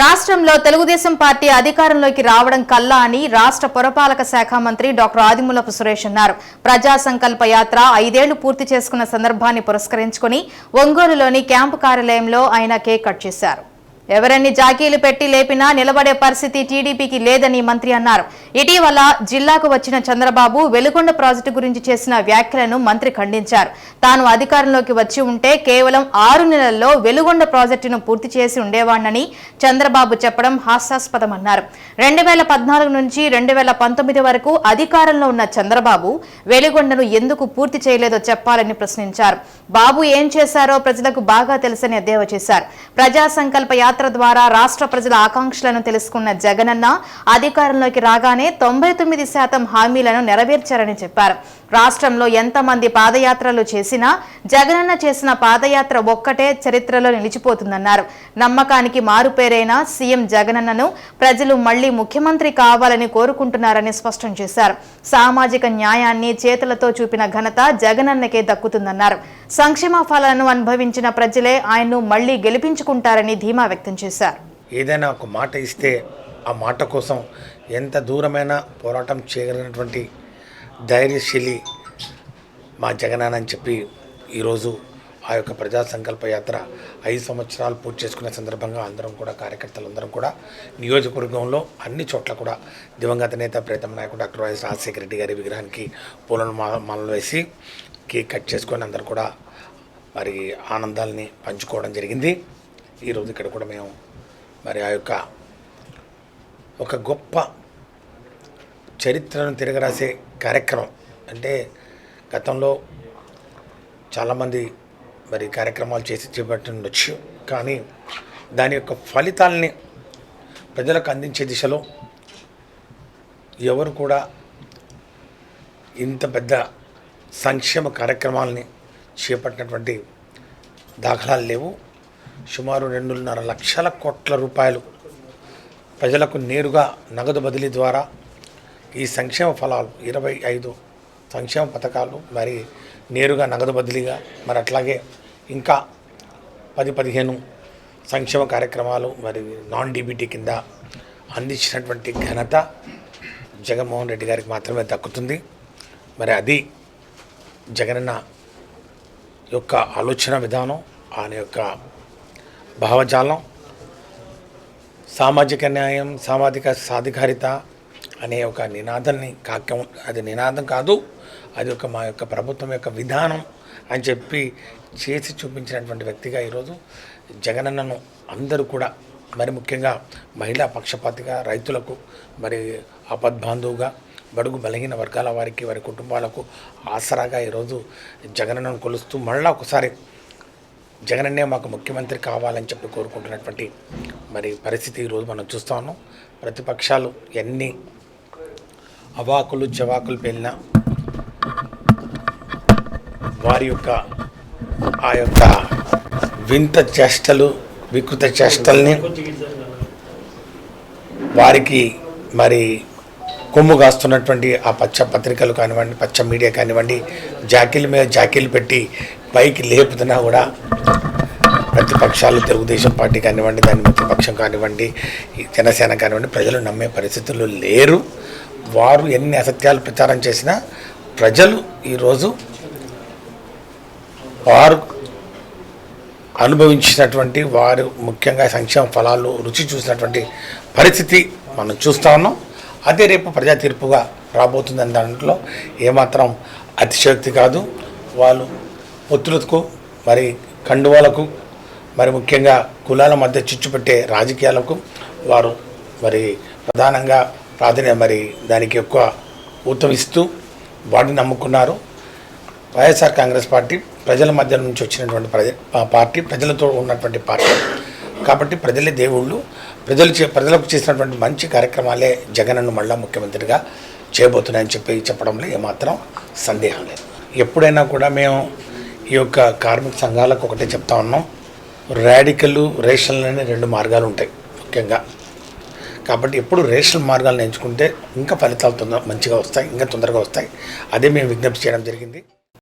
రాష్ట్రంలో తెలుగుదేశం పార్టీ అధికారంలోకి రావడం కల్లా అని రాష్ట్ర పురపాలక శాఖ మంత్రి డాక్టర్ ఆదిమూలపు సురేష్ అన్నారు. ప్రజా సంకల్ప యాత్ర ఐదేళ్ళు పూర్తి చేసుకున్న సందర్భాన్ని పురస్కరించుకుని ఒంగోలులోని క్యాంపు కార్యాలయంలో ఆయన కేక్ కట్ చేశారు. ఎవరన్ని జాకీలు పెట్టి లేపినా నిలబడే పరిస్థితి టీడీపీకి లేదని మంత్రి అన్నారు. ఇటీవల జిల్లాకు వచ్చిన చంద్రబాబు వెలుగొండ ప్రాజెక్టు గురించి చేసిన వ్యాఖ్యలను మంత్రి ఖండించారు. తాను అధికారంలోకి వచ్చి ఉంటే కేవలం ఆరు నెలల్లో వెలుగొండ ప్రాజెక్టును పూర్తి చేసి ఉండేవాణ్ణని చంద్రబాబు చెప్పడం హాస్యాస్పదమన్నారు. రెండు వేల పద్నాలుగు నుంచి రెండు వేల పంతొమ్మిది వరకు అధికారంలో ఉన్న చంద్రబాబు వెలుగొండను ఎందుకు పూర్తి చేయలేదో చెప్పాలని ప్రశ్నించారు. బాబు ఏం చేశారో ప్రజలకు బాగా తెలుసని ఎద్దేవా చేశారు. ప్రజా సంకల్ప యాత్ర ద్వారా రాష్ట్ర ప్రజల ఆకాంక్షలను తెలుసుకున్న జగనన్న అధికారంలోకి రాగానే తొంభై తొమ్మిది శాతం హామీలను నెరవేర్చారని చెప్పారు. రాష్ట్రంలో ఎంతమంది పాదయాత్రలు చేసినా జగనన్న చేసిన పాదయాత్ర ఒక్కటే చరిత్రలో నిలిచిపోతుందన్నారు. నమ్మకానికి మారుపేరైన సీఎం జగనన్నను ప్రజలు మళ్ళీ ముఖ్యమంత్రి కావాలని కోరుకుంటున్నారని స్పష్టం చేశారు. సామాజిక న్యాయాన్ని చేతులతో చూపిన ఘనత జగనన్నకే దక్కుతుందన్నారు. సంక్షేమ ఫలాలను అనుభవించిన ప్రజలే ఆయన్ను మళ్ళీ గెలిపించుకుంటారని ధీమా వ్యక్తం చేశారు. ఏదైనా ఒక మాట ఇస్తే ఆ మాట కోసం ఎంత దూరమైన పోరాటం చేయగలిగినటువంటి ధైర్యశీలి మా జగనాన్న అని చెప్పి ఈరోజు ఆ యొక్క ప్రజా సంకల్ప యాత్ర ఐదు సంవత్సరాలు పూర్తి చేసుకునే సందర్భంగా అందరం కూడా కార్యకర్తలు అందరం కూడా నియోజకవర్గంలో అన్ని చోట్ల కూడా దివంగత నేత ప్రీతం నాయకుడు డాక్టర్ వైఎస్ రాజశేఖర రెడ్డి గారి విగ్రహానికి పూలను మాలలు వేసి కేక్ కట్ చేసుకొని అందరూ కూడా మరి ఆనందాల్ని పంచుకోవడం జరిగింది. ఈరోజు ఇక్కడ కూడా మేము మరి ఆ యొక్క ఒక గొప్ప చరిత్రను తిరగరాసే కార్యక్రమం. అంటే గతంలో చాలామంది మరి కార్యక్రమాలు చేసి చేపట్టిండొచ్చు. కానీ దాని యొక్క ఫలితాలని ప్రజలకు అందించే దిశలో ఎవరు కూడా ఇంత పెద్ద సంక్షేమ కార్యక్రమాలని చేపట్టినటువంటి దాఖలాలు లేవు. సుమారు రెండున్నర లక్షల కోట్ల రూపాయలు ప్రజలకు నేరుగా నగదు బదిలీ ద్వారా ఈ సంక్షేమ ఫలాలు ఇరవై ఐదు సంక్షేమ పథకాలు మరి నేరుగా నగదు బదిలీగా మరి అట్లాగే ఇంకా పది పదిహేను సంక్షేమ కార్యక్రమాలు మరి నాన్ డీబీటీ కింద అందించినటువంటి ఘనత జగన్మోహన్ రెడ్డి గారికి మాత్రమే దక్కుతుంది. మరి అది జగనన్న యొక్క ఆలోచన విధానం ఆయన యొక్క భావజాలం సామాజిక న్యాయం సామాజిక సాధికారిత అనే ఒక నినాదాన్ని కాక్యం అది నినాదం కాదు అది ఒక మా యొక్క ప్రభుత్వం యొక్క విధానం అని చెప్పి చేసి చూపించినటువంటి వ్యక్తిగా ఈరోజు జగనన్నను అందరూ కూడా మరి ముఖ్యంగా మహిళా పక్షపాతిగా రైతులకు మరి ఆపద్బాంధవుగా బడుగు బలహీన వర్గాల వారికి వారి కుటుంబాలకు ఆసరాగా ఈరోజు జగనన్నను కొలుస్తూ మళ్ళీ ఒకసారి జగనన్నే మాకు ముఖ్యమంత్రి కావాలని చెప్పి కోరుకుంటున్నటువంటి మరి పరిస్థితి ఈరోజు మనం చూస్తా ఉన్నాం. ప్రతిపక్షాలు ఎన్ని అవాకులు జవాకులు పేలినా వారి యొక్క ఆ యొక్క వింత చేష్టలు వికృత చేష్టల్ని వారికి మరి కొమ్ము కాస్తున్నటువంటి ఆ పచ్చ పత్రికలు కానివ్వండి పచ్చ మీడియా కానివ్వండి జాకీల మీద జాకీలు పెట్టి పైకి లేపుతున్నా కూడా ప్రతిపక్షాలు తెలుగుదేశం పార్టీ కానివ్వండి దాని ప్రతిపక్షం కానివ్వండి జనసేన కానివ్వండి ప్రజలు నమ్మే పరిస్థితులు లేరు. వారు ఎన్ని అసత్యాలు ప్రచారం చేసినా ప్రజలు ఈరోజు వారు అనుభవించినటువంటి వారు ముఖ్యంగా సంక్షేమ ఫలాలు రుచి చూసినటువంటి పరిస్థితి మనం చూస్తా ఉన్నాం. అదే రేపు ప్రజా తీర్పుగా రాబోతుందని దాంట్లో ఏమాత్రం అతిశయోక్తి కాదు. వాళ్ళు ఒత్తులకు మరి కండువాలకు మరి ముఖ్యంగా కులాల మధ్య చిచ్చు పెట్టే రాజకీయాలకు వారు మరి ప్రధానంగా ప్రాధాన్యత మరి దానికి ఎక్కువ ఊతమిస్తూ వాటిని నమ్ముకున్నారు. వైఎస్ఆర్ కాంగ్రెస్ పార్టీ ప్రజల మధ్య నుంచి వచ్చినటువంటి ప్రజ పార్టీ ప్రజలతో ఉన్నటువంటి పార్టీ. కాబట్టి ప్రజలే దేవుళ్ళు. ప్రజలు చే ప్రజలకు చేసినటువంటి మంచి కార్యక్రమాలే జగన్ను మళ్ళా ముఖ్యమంత్రిగా చేయబోతున్నాయని చెప్పి చెప్పడంలో ఏమాత్రం సందేహం లేదు. ఎప్పుడైనా కూడా మేము ఈ యొక్క కార్మిక సంఘాలకు ఒకటే చెప్తా ఉన్నాం. ర్యాడికల్ రేషనల్ అనే రెండు మార్గాలు ఉంటాయి ముఖ్యంగా. కాబట్టి ఎప్పుడు రేషనల్ మార్గాలను ఎంచుకుంటే ఇంకా ఫలితాలు తొందర మంచిగా వస్తాయి ఇంకా తొందరగా వస్తాయి. అదే మేము విజ్ఞప్తి చేయడం జరిగింది.